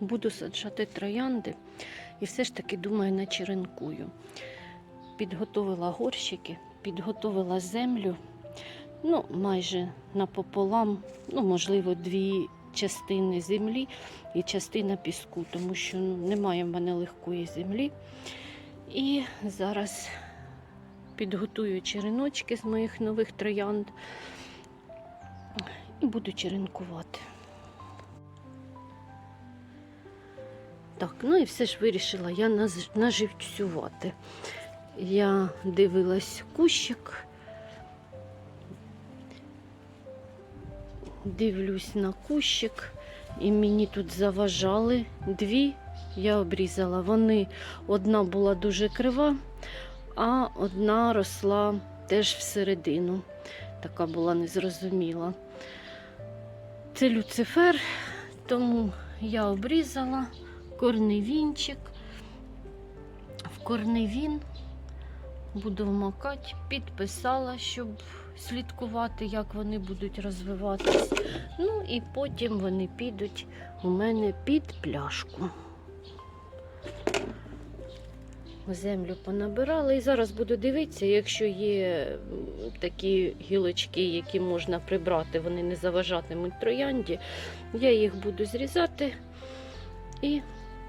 буду саджати троянди і все ж таки думаю начеренкую. Підготовила горщики, підготовила землю, ну, майже напополам, ну, можливо, дві частини землі і частина піску, тому що ну, немає в мене легкої землі. І зараз підготую череночки з моїх нових троянд і буду черенкувати. Так, ну і все ж вирішила я наживцювати. Я дивилась кущик, дивлюсь на кущик, і мені тут заважали дві. Я обрізала. Вони одна була дуже крива, а одна росла теж всередину. Така була незрозуміла. Це люцифер, тому я обрізала корневінчик. В корневін буду вмакати, підписала, щоб слідкувати, як вони будуть розвиватись. Ну і потім вони підуть у мене під пляшку. Землю понабирала і зараз буду дивитися, якщо є такі гілочки, які можна прибрати, вони не заважатимуть троянді, я їх буду зрізати і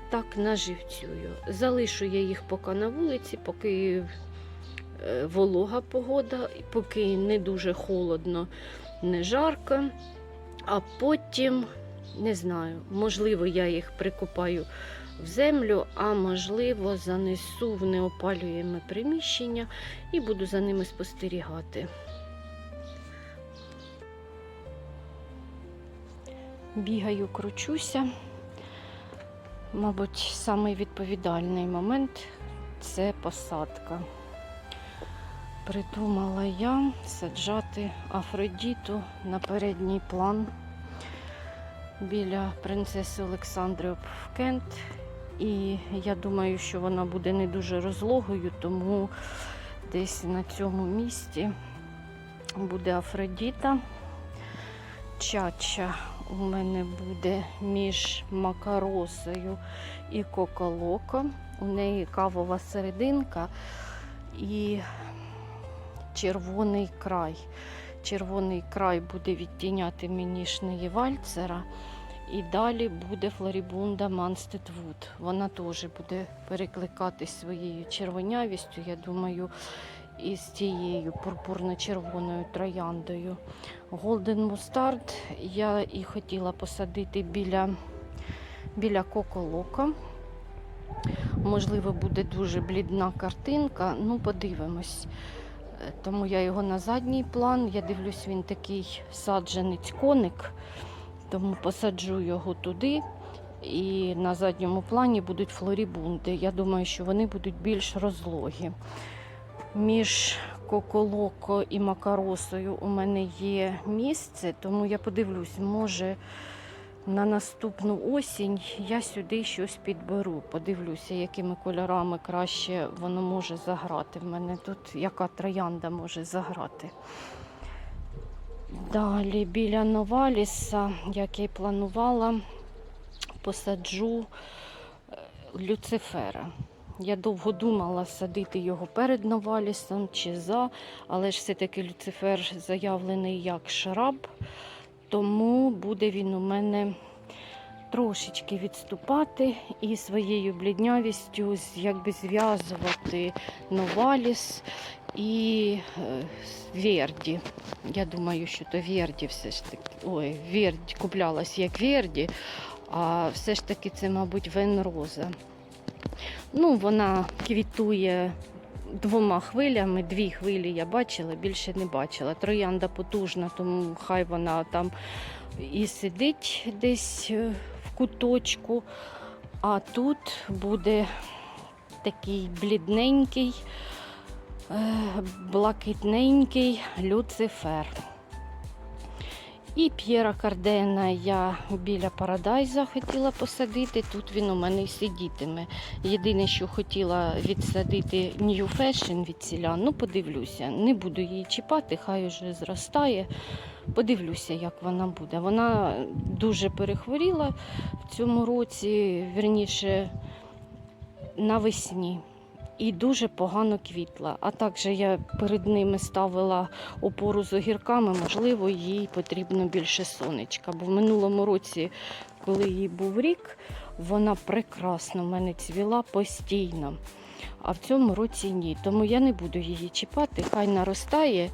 так наживцюю. Залишу я їх поки на вулиці, поки е, волога погода, поки не дуже холодно, не жарко. А потім, не знаю, можливо, я їх прикопаю в землю, а можливо, занесу в неопалюєме приміщення і буду за ними спостерігати. Бігаю, кручуся. Мабуть, самий відповідальний момент це посадка. Придумала я саджати Афродіту на передній план біля принцеси Олександри в Кент. І я думаю, що вона буде не дуже розлогою, тому десь на цьому місці буде Афродіта. Чача у мене буде між макаросою і коколоко. У неї кавова серединка і червоний край. Червоний край буде відтіняти мені шниї вальцера. І далі буде Флорібунда Манстедвуд. Вона теж буде перекликатись своєю червонявістю, я думаю, із тією пурпурно-червоною трояндою. Голден Мустард я і хотіла посадити біля, біля коколока. Можливо, буде дуже блідна картинка, ну подивимось. Е, Тому я його на задній план. Я дивлюсь, він такий саджанець коник, тому посаджу його туди. І на задньому плані будуть флорібунди. Я думаю, що вони будуть більш розлогі. Між коколоко і макаросою у мене є місце, тому я подивлюсь, може на наступну осінь я сюди щось підберу. Подивлюся, якими кольорами краще воно може заграти. В мене тут яка троянда може заграти. Далі біля Новаліса, як я й планувала, посаджу е, люцифера. Я довго думала садити його перед Новалісом чи за, але ж все-таки люцифер заявлений як шраб, тому буде він у мене трошечки відступати і своєю бліднявістю якби зв'язувати Новаліс і е, Верді. Я думаю, що то Верді все ж таки. Ой, Верді куплялась як Верді, а все ж таки це, мабуть, Венроза. Ну, вона квітує двома хвилями, дві хвилі я бачила, більше не бачила. Троянда потужна, тому хай вона там і сидить десь е, в куточку. А тут буде такий блідненький, е, блакитненький люцифер. І П'єра Кардена я біля Парадайза хотіла посадити. Тут він у мене і сидітиме. Єдине, що хотіла відсадити New Fashion від селян. Ну, подивлюся. Не буду її чіпати, хай уже зростає. Подивлюся, як вона буде. Вона дуже перехворіла в цьому році, верніше навесні. І дуже погано квітла. А також я перед ними ставила опору з огірками, можливо, їй потрібно більше сонечка. Бо в минулому році, коли їй був рік, вона прекрасно в мене цвіла постійно. А в цьому році ні. Тому я не буду її чіпати, хай наростає.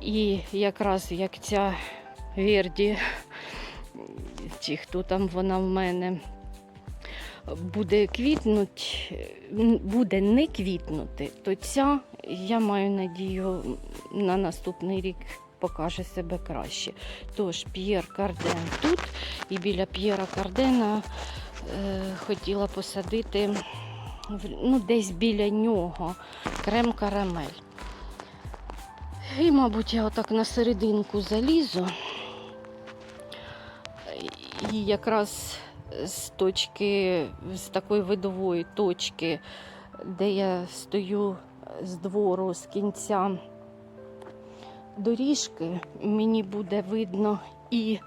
І якраз як ця Верді, чи хто там вона в мене буде квітнуть, буде не квітнути, то ця, я маю надію, на наступний рік покаже себе краще. Тож П'єр Карден тут, і біля П'єра Кардена е, хотіла посадити ну, десь біля нього крем карамель. І, мабуть, я отак на серединку залізу. І якраз з точки, з такої видової точки, де я стою з двору, з кінця доріжки, мені буде видно і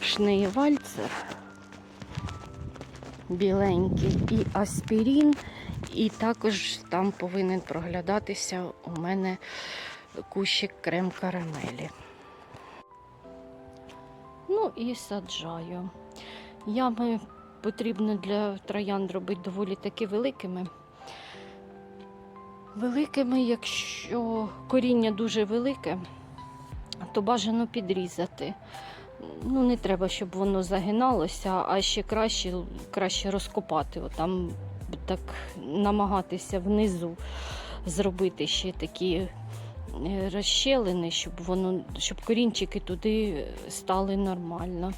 шнеєвальцер біленький, і аспірін, і також там повинен проглядатися у мене кущик крем карамелі. Ну і саджаю. Ями потрібно для троянд робити доволі таки великими. Великими, якщо коріння дуже велике, то бажано підрізати. Ну, не треба, щоб воно загиналося, а ще краще, краще розкопати. Отам так намагатися внизу зробити ще такі е, розщелини, щоб воно, щоб корінчики туди стали нормально.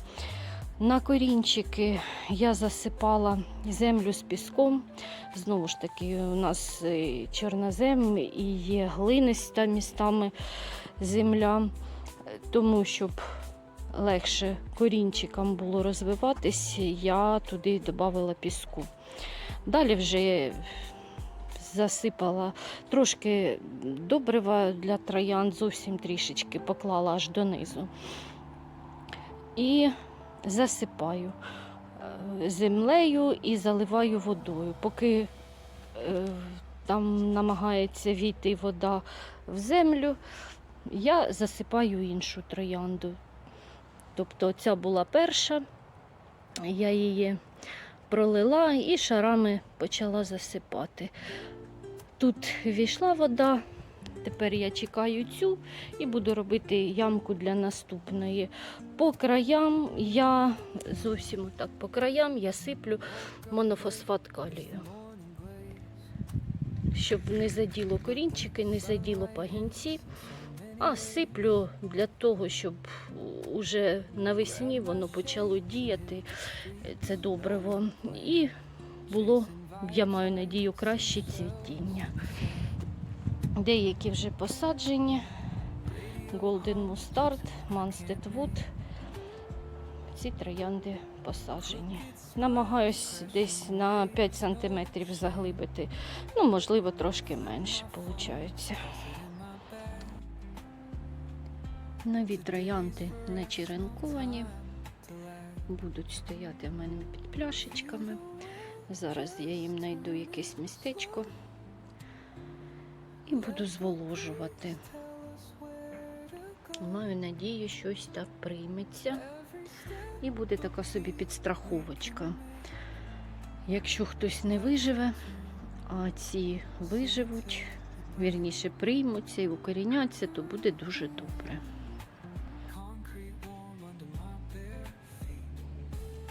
На корінчики я засипала землю з піском. Знову ж таки, у нас е, чорнозем і є глиниста містами земля, тому щоб легше корінчикам було розвиватись, я туди додавала піску. Далі вже засипала трошки добрива для троянд, зовсім трішечки поклала аж донизу. І засипаю е, землею і заливаю водою. Поки е, там намагається війти вода в землю, я засипаю іншу троянду. Тобто ця була перша, я її пролила і шарами почала засипати. Тут війшла вода, тепер я чекаю цю і буду робити ямку для наступної. По краям я зовсім так по краям я сиплю монофосфат калію. Щоб не заділо корінчики, не заділо пагінці, а сиплю для того, щоб уже навесні воно почало діяти, це добриво. І було, я маю надію, краще цвітіння. Деякі вже посаджені. Golden Mustard, Munstead Wood. Ці троянди посаджені. Намагаюсь десь на 5 см заглибити. Ну, можливо, трошки менше виходить. Нові троянди не черенковані. Будуть стояти в мене під пляшечками. Зараз я їм знайду якесь містечко і буду зволожувати. Маю надію, щось так прийметься. І буде така собі підстраховочка. Якщо хтось не виживе, а ці виживуть, вірніше приймуться і укоріняться, то буде дуже добре.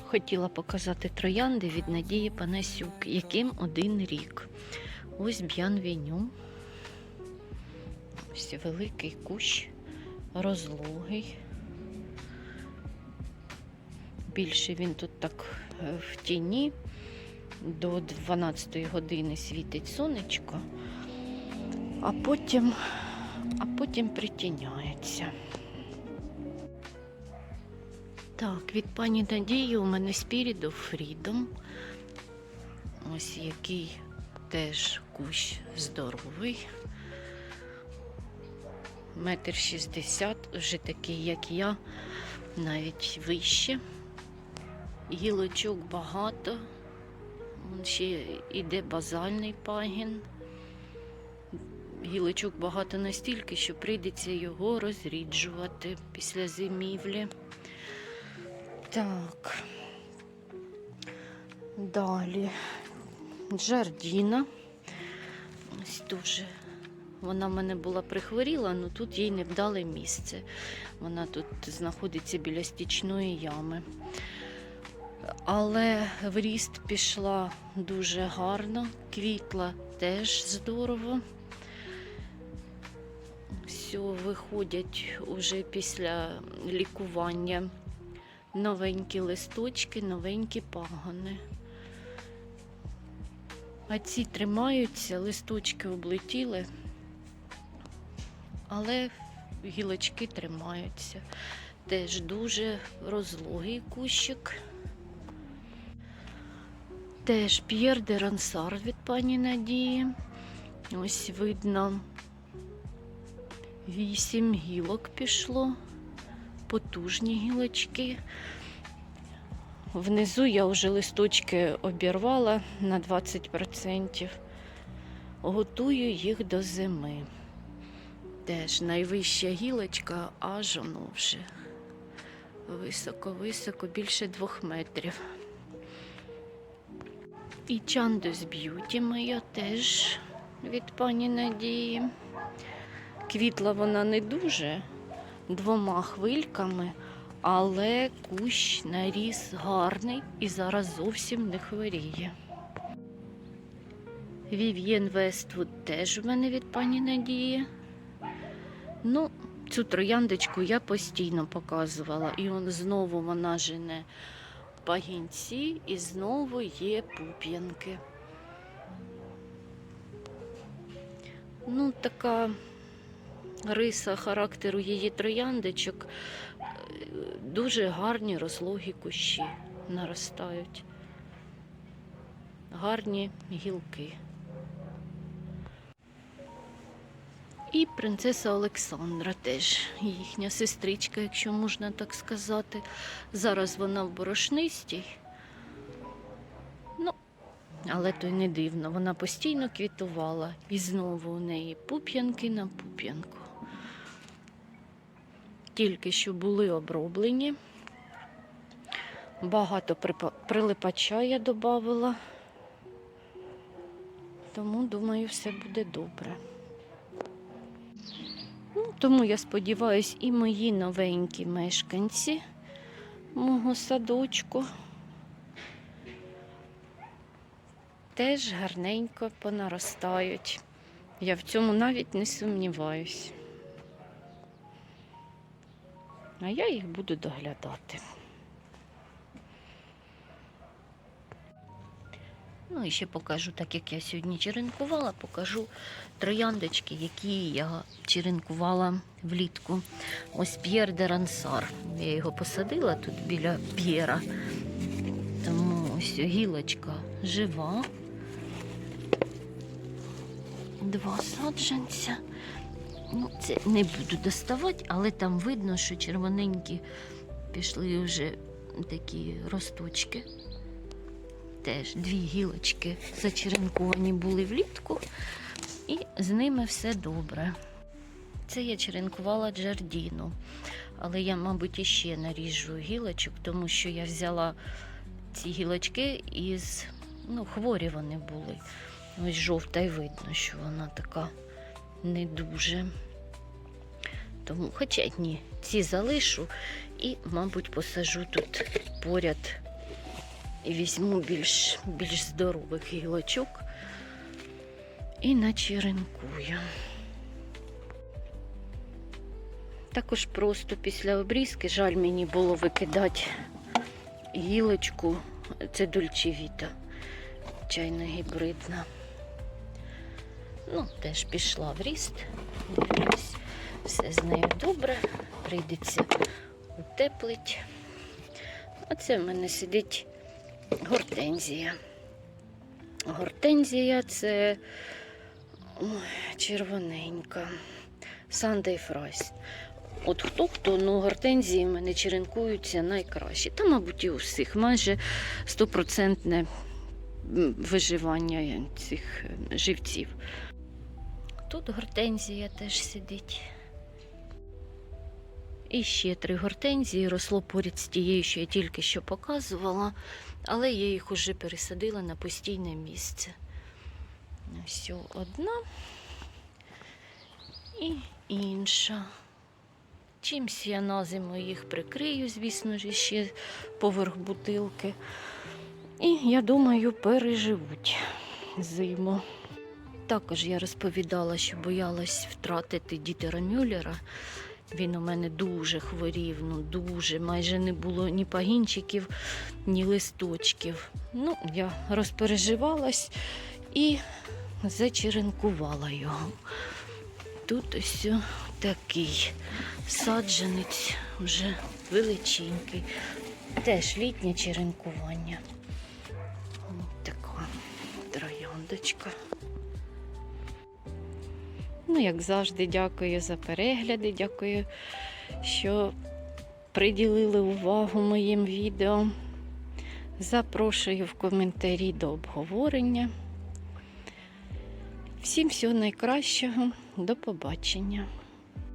Хотіла показати троянди від Надії Панасюк, яким один рік. Ось б'ян віню. Ось великий кущ, розлогий. Більше він тут так е, в тіні. До 12 години світить сонечко, а потім, а потім притіняється. Так, від пані Надії у мене of Freedom. Ось який теж кущ здоровий. Метр шістдесят, вже такий, як я, навіть вище. Гілочок багато. Вон ще іде базальний пагін. Гілочок багато настільки, що прийдеться його розріджувати після зимівлі. Так. Далі. Джардіна. Ось дуже. Вона в мене була прихворіла, але тут їй не вдале місце. Вона тут знаходиться біля стічної ями. Але в ріст пішла дуже гарно, квітла теж здорово. Все, виходять уже після лікування новенькі листочки, новенькі пагони. А ці тримаються, листочки облетіли, але гілочки тримаються. Теж дуже розлогий кущик. Теж П'єр де Рансар від пані Надії. Ось видно, вісім гілок пішло, потужні гілочки. Внизу я вже листочки обірвала на 20%. Готую їх до зими. Теж найвища гілочка аж воно вже високо-високо, більше двох метрів. І Чандус Б'юті моя теж від пані Надії. Квітла вона не дуже двома хвильками, але кущ наріс гарний і зараз зовсім не хворіє. Вів'єн Вествуд теж у мене від пані Надії. Ну, цю трояндочку я постійно показувала, і он знову вона жене пагінці і знову є пуп'янки. Ну, така риса характеру її трояндочок. е, Дуже гарні розлогі кущі наростають. Гарні гілки. І принцеса Олександра теж їхня сестричка, якщо можна так сказати. Зараз вона в борошнистій. Ну, але то й не дивно. Вона постійно квітувала. І знову у неї пуп'янки на пуп'янку. Тільки що були оброблені. Багато прилипача я додавала. Тому, думаю, все буде добре. Тому я сподіваюся, і мої новенькі мешканці мого садочку теж гарненько понаростають. Я в цьому навіть не сумніваюсь. А я їх буду доглядати. І ще покажу, так як я сьогодні черенкувала, покажу трояндочки, які я черенкувала влітку. Ось П'єр де Рансар. Я його посадила тут біля П'єра. Тому ось гілочка жива. Два саджанця. Ну, це не буду доставати, але там видно, що червоненькі пішли вже такі росточки. Теж дві гілочки зачеренковані були влітку, і з ними все добре. Це я черенкувала джардіну, але я, мабуть, іще наріжу гілочок, тому що я взяла ці гілочки із ну, хворі вони були. Ось жовта й видно, що вона така не дуже. Тому, хоча ні, ці залишу і, мабуть, посажу тут поряд і візьму більш, більш здорових гілочок і начеренкую. Також просто після обрізки жаль мені було викидати гілочку. Це дольчевіта, чайно гібридна. Ну, теж пішла в ріст. Все з нею добре. Прийдеться утеплить. А це в мене сидить гортензія. Гортензія це ой, червоненька. Sunday Fries. От хто хто, ну гортензії в мене черенкуються найкраще. Та, мабуть, і у всіх майже стопроцентне виживання цих е, живців. Тут гортензія теж сидить. І ще три гортензії росло поряд з тією, що я тільки що показувала, але я їх уже пересадила на постійне місце. Ось одна і інша. Чимсь я на зиму їх прикрию, звісно ж, ще поверх бутилки. І я думаю, переживуть зиму. Також я розповідала, що боялась втратити дітера Мюллера. Він у мене дуже хворів, ну дуже, майже не було ні пагінчиків, ні листочків. Ну, я розпереживалась і зачеренкувала його. Тут ось такий саджанець вже величенький. Теж літнє черенкування. Ось така трояндочка. Ну, як завжди, дякую за перегляди, дякую, що приділили увагу моїм відео. Запрошую в коментарі до обговорення. Всім всього найкращого, до побачення.